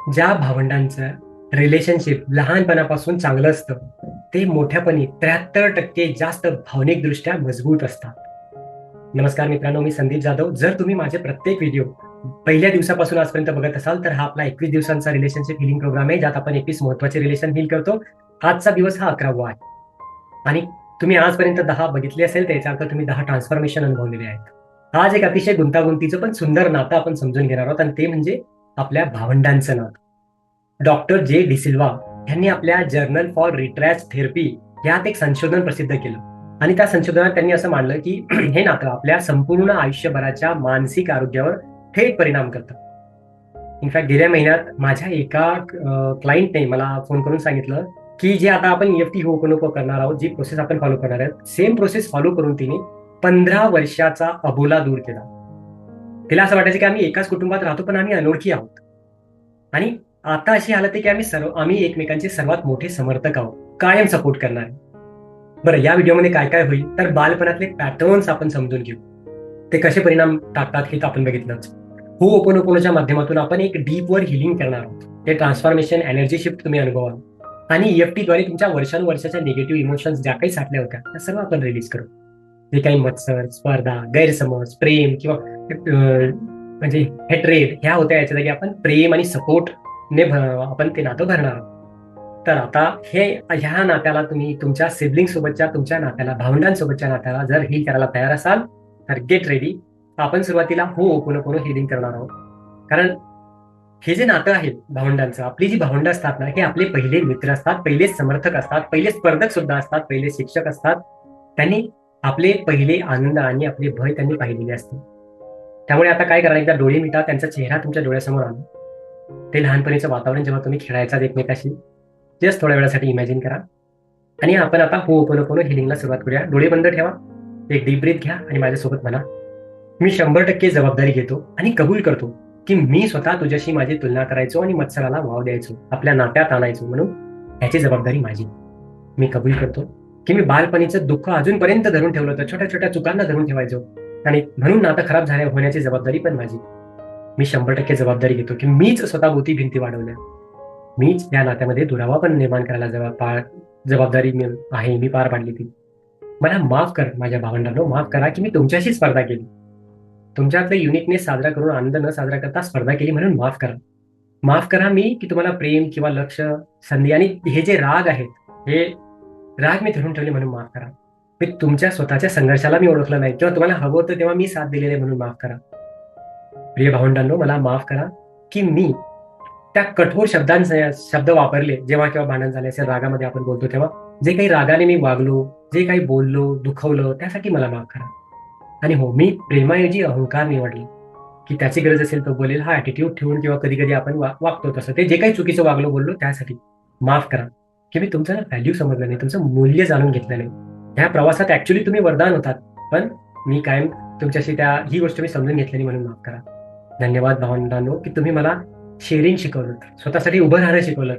ज्या भावंडांचं रिलेशनशिप लहानपणापासून चांगलं असतं ते मोठ्यापणी त्र्याहत्तर टक्के जास्त भावनिकदृष्ट्या मजबूत असतात. नमस्कार मित्रांनो मी संदीप जाधव. जर तुम्ही माझे प्रत्येक व्हिडिओ पहिल्या दिवसापासून आजपर्यंत बघत असाल तर हा आपला एकवीस दिवसांचा रिलेशनशिप हिलिंग प्रोग्राम आहे ज्यात आपण एकवीस महत्त्वाचे रिलेशन हिल करतो. आजचा दिवस हा अकरावा आहे. आणि तुम्ही आजपर्यंत दहा बघितले असेल त्याचा अर्थ तुम्ही दहा ट्रान्सफॉर्मेशन अनुभवलेले आहेत. आज एक अतिशय गुंतागुंतीचं पण सुंदर नातं आपण समजून घेणार आहोत आणि ते म्हणजे आपल्या भावंडांचं नाव. डॉक्टर जे डिसिल्वा यांनी आपल्या जर्नल फॉर रिट्रॅच थेरपी यात एक संशोधन प्रसिद्ध केलं. आणि त्या संशोधनात त्यांनी असं मांडलं की हे नातं आपल्या संपूर्ण आयुष्यभराच्या मानसिक आरोग्यावर थेट परिणाम करतं. इनफॅक्ट गेल्या महिन्यात माझ्या एका क्लायंटने मला फोन करून सांगितलं की जे आता आपण ईएफटी होपनोपो करणार आहोत जी प्रोसेस आपण फॉलो करणार आहोत सेम प्रोसेस फॉलो करून तिने पंधरा वर्षाचा अबोला दूर केला. तिला असं वाटायचं की आम्ही एकाच कुटुंबात राहतो पण आम्ही अनोळखी आहोत. आणि आता अशी हालत आहे की आम्ही सर्व आम्ही एकमेकांचे सर्वात मोठे समर्थक आहोत. कायम सपोर्ट करणार बरं या व्हिडिओमध्ये काय काय होईल? तर बालपणातले पॅटर्न्स आपण समजून घेऊ. ते कसे परिणाम टाकतात हे आपण बघितलंच. हो ओपन ओपनच्या माध्यमातून आपण एक डीप वर हिलिंग करणार आहोत. ते ट्रान्सफॉर्मेशन एनर्जी शिफ्ट तुम्ही अनुभवाल. आणि ईएफटीद्वारे तुमच्या वर्षानुवर्षाच्या निगेटिव्ह इमोशन्स ज्या काही साठल्या होत्या त्या सर्व आपण रिलीज करू. जे काही मत्सर स्पर्धा गैरसमज प्रेम किंवा म्हणजे हेट्रेड ह्या होत्या याच्या जागी आपण प्रेम आणि सपोर्ट ने आपण ते नातं भरणार आहोत. तर आता हे ह्या नात्याला तुम्ही तुमच्या सिबलिंग सोबतच्या तुमच्या नात्याला भावंडांसोबतच्या नात्याला जर हिल करायला तयार असाल तर गेट रेडी आपण सुरुवातीला हो कोण कोण हिलिंग करणार आहोत. कारण हे जे नातं आहे भावंडांचं आपली जी भावंड असतात ना हे आपले पहिले मित्र असतात पहिले समर्थक असतात पहिले स्पर्धक सुद्धा असतात पहिले शिक्षक असतात. त्यांनी आपले पहिले आनंद आणि आपले भय त्यांनी पाहिलेले असते त्यामुळे आता काय करा एकदा डोळे मिटा त्यांचा चेहरा तुमच्या डोळ्यासमोर आणा. ते लहानपणीचं वातावरण जेव्हा तुम्ही खेळायचा एकमेकाशी जस्ट थोड्या वेळासाठी इमॅजिन करा. आणि आपण आता हो ओपन ओपन हिलिंगला सुरुवात करूया. डोळे बंद ठेवा. एक डीप ब्रीथ घ्या आणि माझ्यासोबत म्हणा मी शंभर टक्के जबाबदारी घेतो आणि कबूल करतो की मी स्वतः तुझ्याशी माझी तुलना करायचो आणि मत्सराला वाव द्यायचो आपल्या नात्यात आणायचो म्हणून याची जबाबदारी माझी. मी कबूल करतो की मी बालपणीचं दुःख अजूनपर्यंत धरून ठेवलं होतं. छोट्या छोट्या चुकांना धरून ठेवायचो. आणि म्हणून नातं खराब झाल्या होण्याची जबाबदारी पण माझी. मी शंभर टक्के जबाबदारी घेतो की मीच स्वतःभोवती भिंती वाढवल्या. मीच या नात्यामध्ये दुरावा पण निर्माण करायला जबाब जबाबदारी आहे मी पार पाडली ती. मला माफ कर माझ्या भावंडांनो माफ करा की मी तुमच्याशी स्पर्धा केली. तुमच्यातले युनिकनेस साजरा करून आनंद न साजरा करता स्पर्धा केली म्हणून माफ करा. माफ करा मी की तुम्हाला प्रेम किंवा लक्ष संधी आणि हे जे राग आहेत हे राग मी धरून ठेवले म्हणून माफ करा. मी तुमच्या स्वतःच्या संघर्षाला मी ओळखलं नाही. किंवा तुम्हाला हवं होतं तेव्हा मी साथ दिलेले म्हणून माफ करा. प्रिय भावंडांनो मला माफ करा की मी त्या कठोर शब्दांचे शब्द वापरले जेव्हा केव्हा भांडण झाले असेल रागामध्ये आपण बोलतो तेव्हा. जे काही रागाने मी वागलो जे काही बोललो दुखवलं त्यासाठी मला माफ करा. आणि हो मी प्रेमाऐवजी अहंकार निवडले. की त्याची गरज असेल तो बोलेल हा ॲटिट्यूड ठेवून किंवा कधी कधी आपण वागतो तसं. ते जे काही चुकीचं वागलो बोललो त्यासाठी माफ करा. की मी तुमचं व्हॅल्यू समजलं नाही तुमचं मूल्य जाणून घेतलं नाही. ह्या प्रवासात ऍक्च्युली तुम्ही वरदान होतात. पण मी कायम तुमच्याशी त्या ही गोष्ट मी समजून घेतलेली म्हणून माफ करा. धन्यवाद भावंडांनो की तुम्ही मला शेअरिंग शिकवलं. स्वतःसाठी उभं राहणं शिकवलं.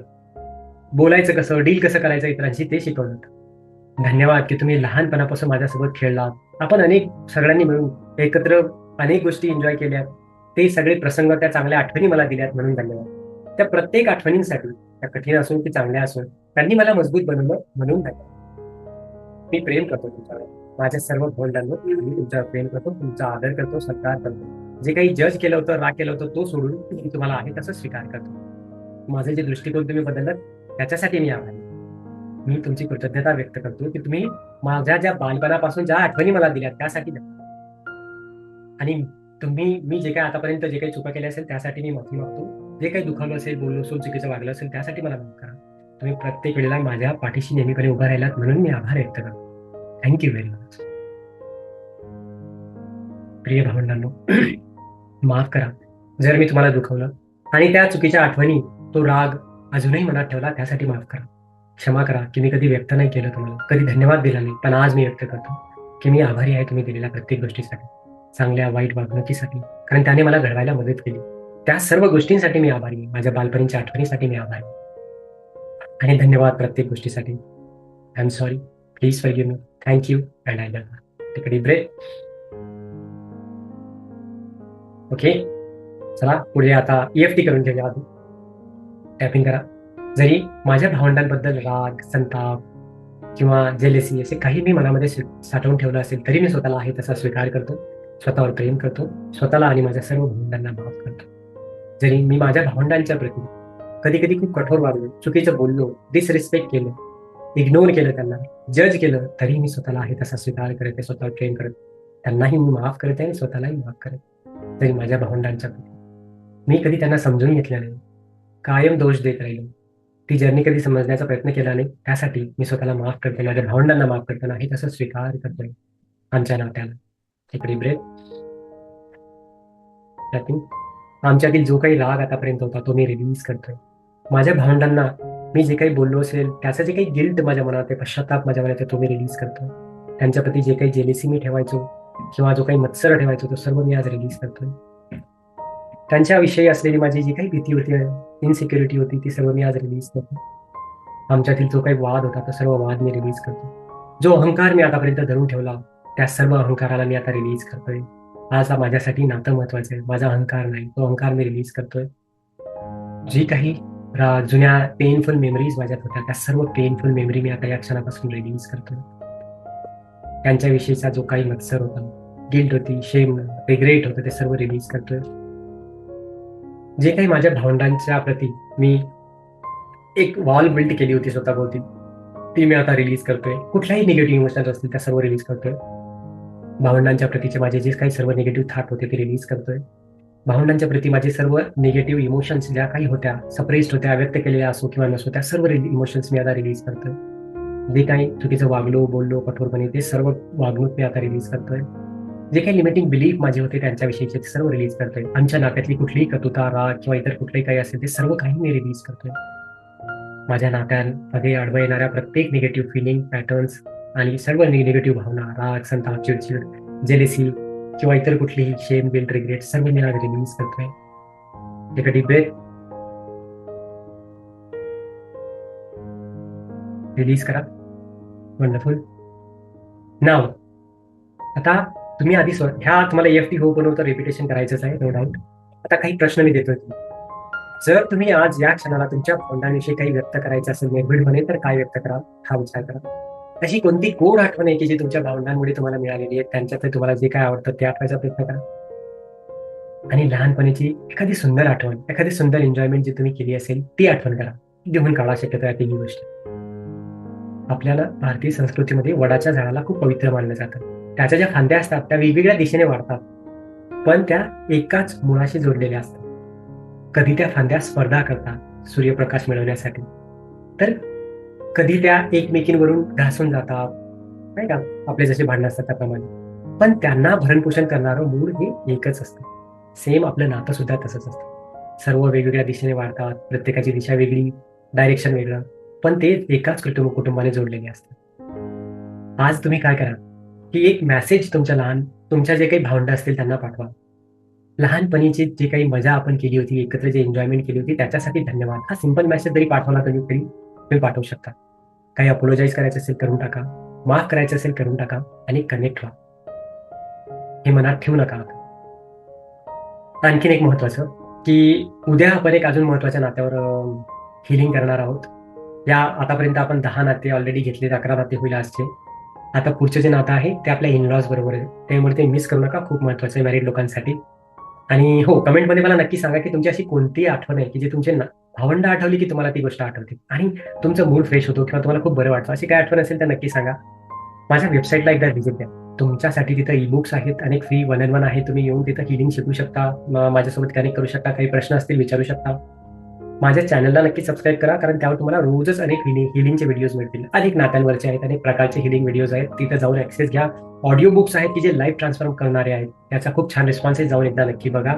बोलायचं कसं डील कसं करायचं इतरांशी ते शिकवलं. धन्यवाद की तुम्ही लहानपणापासून माझ्यासोबत खेळलात. आपण अनेक सगळ्यांनी मिळून एकत्र अनेक गोष्टी एन्जॉय केल्या ते सगळे प्रसंग त्या चांगल्या आठवणी मला दिल्यात म्हणून धन्यवाद. त्या प्रत्येक आठवणींसाठी त्या कठीण असून की चांगल्या असून त्यांनी मला मजबूत बनवलं म्हणून धन्यवाद. मी प्रेम करतो तुमच्यावर. माझ्या सर्व भावंडांवर मी तुमच्यावर प्रेम करतो तुमचा आदर करतो सत्कार करतो. जे काही जज केलं होतं राग केलं होतं तो सोडून मी तुम्हाला आहे तसं स्वीकार करतो. माझे जे दृष्टिकोन तुम्ही बदललात त्याच्यासाठी मी आभारी मी तुमची कृतज्ञता व्यक्त करतो की तुम्ही माझ्या ज्या बालपणापासून ज्या आठवणी मला दिल्या त्यासाठी आणि तुम्ही मी जे काही आतापर्यंत जे काही चुका केल्या असेल त्यासाठी मी माफी मागतो. जे काही दुखावलं असेल बोललो असेल चुकीचं वागलं असेल त्यासाठी मला माफ करा. तुम्ही प्रत्येक वेळेला माझ्या पाठीशी नेहमीपणे उभा राहिलात म्हणून मी आभार व्यक्त करतो. थँक्यू व्हेरी मच प्रिय भावंडांनो माफ करा. जर मी तुम्हाला दुखवलं आणि त्या चुकीच्या आठवणी तो राग अजूनही मनात ठेवला त्यासाठी माफ करा. क्षमा करा की मी कधी व्यक्त नाही केलं तुम्हाला. कधी धन्यवाद दिला नाही पण आज मी व्यक्त करतो की मी आभारी आहे तुम्ही दिलेल्या प्रत्येक गोष्टीसाठी चांगल्या वाईट वागणुकीसाठी कारण त्याने मला घडवायला मदत केली. त्या सर्व गोष्टींसाठी मी आभारी आहे. माझ्या बालपणीच्या आठवणीसाठी मी आभारी आणि धन्यवाद प्रत्येक गोष्टीसाठी. I am sorry please forgive me thank you and I तिकडे ब्रेक ओके चला पुढे आता ईएफटी करून घेऊया आधी टॅपिंग करा. जरी माझ्या भावंडांबद्दल राग संताप किंवा जेलेसी असे काही मी मनामध्ये साठवून ठेवलं असेल तरी मी स्वतःला आहे तसा स्वीकार करतो. स्वतःवर प्रेम करतो. स्वतःला आणि माझ्या सर्व भावंडांना माफ करतो. जरी मी माझ्या भावंडांच्या प्रती कधी कधी खूप कठोर वागलो चुकीचं बोललो डिसरिस्पेक्ट केलं इग्नोर केलं त्यांना. जज केलं तरी मी स्वतःला आहे तसा स्वीकार करते स्वतः ट्रेन करत त्यांनाही मी माफ आहे आणि स्वतःलाही माफ करत तरी माझ्या भावंडांच्या मी कधी त्यांना समजून घेतलं नाही. कायम दोष देत राहिलो. ती जर्नी कधी समजण्याचा प्रयत्न केला नाही त्यासाठी मी स्वतःला माफ करते माझ्या भावंडांना माफ करतो नाही तसं स्वीकार करतोय. आमच्या नात्याला. इकडे ब्रेक आमच्यातील जो काही राग आतापर्यंत होता तो मी रिलीज करतोय. माझ्या भावंडांना मी जे काही बोललो असेल त्याचं जे काही गिल्ट माझ्या मनात आहे पश्चाताप माझ्या मनात आहे तो मी रिलीज करतोय त्यांच्याप्रती जे काही जेलेसी मी ठेवायचो किंवा जो काही मत्सर ठेवायचो तो सर्व मी आज रिलीज करतोय. त्यांच्याविषयी असलेली माझी जी काही भीती होती इनसिक्युरिटी होती ती सर्व मी आज रिलीज करतो. आमच्यातील जो काही वाद होता तो सर्व वाद मी रिलीज करतो. जो अहंकार मी आतापर्यंत धरून ठेवला त्या सर्व अहंकाराला मी आता रिलीज करतोय. आज माझ्यासाठी नातं महत्वाचं आहे. माझा अहंकार नाही तो अहंकार मी रिलीज करतोय. जी काही जुन्या पेनफुल मेमरीज माझ्यात होत्या. त्या सर्व पेनफुल मेमरी मी आता या क्षणापासून रिलीज करतोय. त्यांच्याविषयीचा जो काही मत्सर होता गिल्ट होती शेम रिग्रेट होतं ते सर्व रिलीज करतोय. जे काही माझ्या भावंडांच्या प्रती मी एक वॉल बिल्ड केली होती स्वतःभोवती ती मी आता रिलीज करतोय. कुठल्याही निगेटिव्ह इमोशन्स असतील त्या सर्व रिलीज करतोय. भावंडांच्या प्रतीचे माझे जे काही सर्व निगेटिव्ह थाट होते ते रिलीज करतोय. भावनांच्या प्रती माझे सर्व निगेटिव्ह इमोशन्स ज्या काही होत्या सप्रेस्ड होत्या व्यक्त केलेल्या असो किंवा नसो त्या सर्व इमोशन्स मी आता रिलीज करतोय. जे काही चुकीचं वागलो बोललो कठोरपणे ते सर्व वागणूक मी आता रिलीज करतोय. जे काही लिमिटिंग बिलीफ माझे होते त्यांच्याविषयीचे ते सर्व रिलीज करतोय. आमच्या नात्यातली कुठलीही कतुता राग किंवा इतर कुठलंही काही असेल ते सर्व काही मी रिलीज करतोय. माझ्या नात्यांमध्ये अडवं येणाऱ्या प्रत्येक निगेटिव्ह फिलिंग पॅटर्न्स आणि सर्व निगेटिव्ह भावना राग संताप चिडचिड जेलेसी किंवा इतर कुठलीही शेम बिल रिग्रेट सर्व मी आज रिलीज करतोय. एक डीप ब्रेथ रिलीज करा. वंडरफुल नाव आता तुम्ही आधी ह्या तुम्हाला एफ टी हो बनवतं रेप्युटेशन करायचंच आहे नो डाऊट आता काही प्रश्न मी देतोय जर तुम्ही आज या क्षणाला तुमच्या फोंडाविषयी काही व्यक्त करायचं असेल निर्भीडपणे तर काय व्यक्त करा हा विचार करा. अशी कोणती गोड आठवण आहे की जी तुमच्या भावंडांमुळे तुम्हाला मिळालेली आहे? त्यांच्यात तुम्हाला जे काय आवडतं ते आठवायचा प्रयत्न करा. आणि लहानपणीची एखादी सुंदर आठवण एखादी सुंदर एन्जॉयमेंट जी तुम्ही केली असेल ती आठवण करा. लिहून काढा शक्यतो आहे ही गोष्ट. आपल्याला भारतीय संस्कृतीमध्ये वडाच्या झाडाला खूप पवित्र मानलं जातं. त्याच्या ज्या फांद्या असतात त्या वेगवेगळ्या दिशेने वाढतात. पण त्या एकाच मुळाशी जोडलेल्या असतात. कधी त्या फांद्या स्पर्धा करतात सूर्यप्रकाश मिळवण्यासाठी. तर कधी त्या एकमेकींवरून घासून जातात नाही का? आपले जसे भांडण असतात त्याप्रमाणे. पण त्यांना भरणपोषण करणारं मूळ हे एकच असतं. सेम आपलं नातं सुद्धा तसंच असतं. सर्व वेगवेगळ्या दिशेने वाढतात प्रत्येकाची दिशा वेगळी डायरेक्शन वेगळं. पण ते एकाच कुटुंब कुटुंबाने जोडलेले असतात. आज तुम्ही काय करा की एक मेसेज तुमच्या लहान तुमच्या जे काही भावंड असतील त्यांना पाठवा. लहानपणीची जी काही मजा आपण केली होती एकत्र जे एन्जॉयमेंट केली होती त्याच्यासाठी धन्यवाद. हा सिंपल मेसेज जरी पाठवला तरी तरी बिल पाठवू शकता. काही अपोलोजाईज करायचं असेल करून टाका. माफ करायचं असेल करून टाका आणि कनेक्ट व्हा. हे मनात ठेवू नका आणखीन एक महत्वाचं की उद्या आपण एक अजून महत्त्वाच्या नात्यावर हिलिंग करणार आहोत. या आतापर्यंत आपण दहा नाते ऑलरेडी घेतले अकरा नाते होईल आजचे. आता पुढचे जे नातं आहे ते आपल्या इनलॉज बरोबर आहे. त्यामुळे ते मिस करू नका खूप महत्वाचं आहे मॅरिड लोकांसाठी. आणि हो कमेंटमध्ये मला नक्की सांगा की तुमची अशी कोणती आठवण आहे की जे तुमचे भावंड आठवली की तुम्हाला ती गोष्ट आठवते? आणि तुमचं मूड फ्रेश होतो किंवा तुम्हाला खूप बरं वाटतं अशी काय आठवण असेल तर नक्की सांगा. माझ्या वेबसाईटला एकदा व्हिजिट द्या. तुमच्यासाठी तिथं ई बुक्स आहेत अनेक फ्री वन अँड वन आहे तुम्ही येऊन तिथं हिलिंग शिकू शकता माझ्यासोबत कनेक्ट करू शकता काही प्रश्न असतील विचारू शकता. माझ्या चॅनलला नक्की सबस्क्राईब करा कारण त्यावर तुम्हाला रोजच अनेक हिलिंगचे व्हिडिओज मिळतील. अनेक नात्यांवरचे आहेत अनेक प्रकारचे हिलिंग व्हिडिओज आहेत. तिथे जाऊन ऍक्सेस घ्या. ऑडिओ बुक्स आहेत की जे लाईव्ह ट्रान्सफॉर्म करणारे आहेत. त्याचा खूप छान रिस्पॉन्स आहे. जाऊन एकदा नक्की बघा.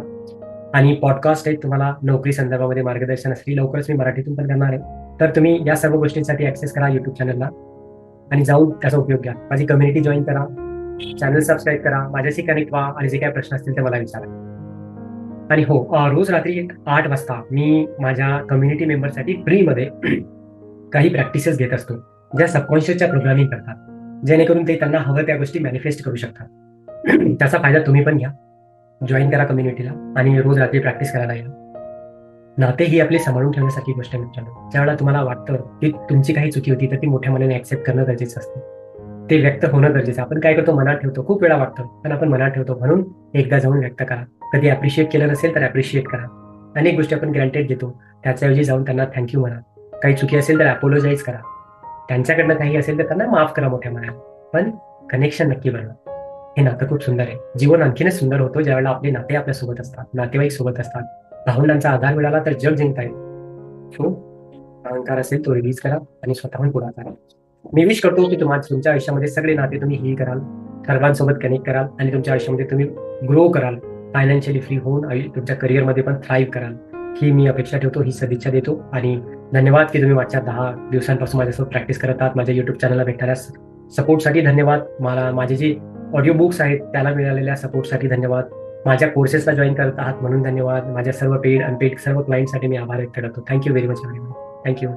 आणि पॉडकास्ट आहेत तुम्हाला नोकरी संदर्भामध्ये मार्गदर्शन असली लवकरच मी मराठीतून पण करणार आहे. तर तुम्ही या सर्व गोष्टींसाठी ऍक्सेस करा युट्यूब चॅनलला आणि जाऊन त्याचा उपयोग घ्या. माझी कम्युनिटी जॉईन करा. चॅनल सबस्क्राईब करा. माझ्याशी कनेक्ट व्हा. आणि जे काही प्रश्न असतील ते मला विचारा. आणि हो रोज रात्री आठ वाजता मी माझ्या कम्युनिटी मेंबरसाठी फ्रीमध्ये काही प्रॅक्टिसेस घेत असतो. ज्या सबकॉन्शियसच्या प्रोग्रामिंग करतात. जेणेकरून ते त्यांना हवं त्या गोष्टी मॅनिफेस्ट करू शकतात. त्याचा फायदा तुम्ही पण घ्या. जॉईन करा कम्युनिटीला आणि रोज रात्री प्रॅक्टिस करायला या नाते ही आपली सांभाळून ठेवण्यासारखी गोष्ट आहे मित्रांनो. ज्यावेळेला तुम्हाला वाटतं की तुमची काही चुकी होती तर ती मोठ्या मनाने ऍक्सेप्ट करणं गरजेचं असतं. ते व्यक्त होणं गरजेचं आपण काय करतो? मनात ठेवतो. खूप वेळा वाटतं. पण आपण मनात ठेवतो. म्हणून एकदा जाऊन व्यक्त करा. कधी अप्रिशिएट केलं नसेल तर अप्रिशिएट करा. अनेक गोष्टी आपण ग्रँटेड घेतो. त्याच्याऐवजी जाऊन त्यांना थँक्यू म्हणा. काही चुकी असेल तर अपोलोजाईज करा. त्यांच्याकडनं काही असेल तर त्यांना माफ करा मोठ्या मनाने. पण कनेक्शन नक्की बनवा. हे नातं खूप सुंदर आहे. जीवन आणखीनच सुंदर होतो ज्यावेळेला आपले नाते आपल्यासोबत असतात नातेवाईक सोबत असतात. भावंडांचा आधार मिळाला तर जग जिंकता येईल. सो अहंकार असेल तो रिलीज करा आणि स्वतःहून पुढा करा. मी विश करतो की तुम्हाला तुमच्या आयुष्यामध्ये सगळे नाते तुम्ही हील कराल सर्वांसोबत कनेक्ट कराल आणि तुमच्या आयुष्यामध्ये तुम्ही ग्रो कराल. फायनान्शियली फ्री होऊन तुमच्या करिअरमध्ये पण थ्राईव्ह कराल. ही मी अपेक्षा ठेवतो ही सदिच्छा देतो आणि धन्यवाद की तुम्ही मागच्या दहा दिवसांपासून माझ्यासोबत प्रॅक्टिस करत आहात. माझ्या युट्यूब चॅनलला भेटणाऱ्या सपोर्टसाठी धन्यवाद. मला माझे जे ऑडिओ बुक्स आहेत त्याला मिळालेल्या सपोर्टसाठी धन्यवाद. माझ्या कोर्सेसला जॉईन करत आहात म्हणून धन्यवाद. माझ्या सर्व पेड अनपेड सर्व क्लायंटसाठी मी आभार व्यक्त करतो. Thank you very much thank you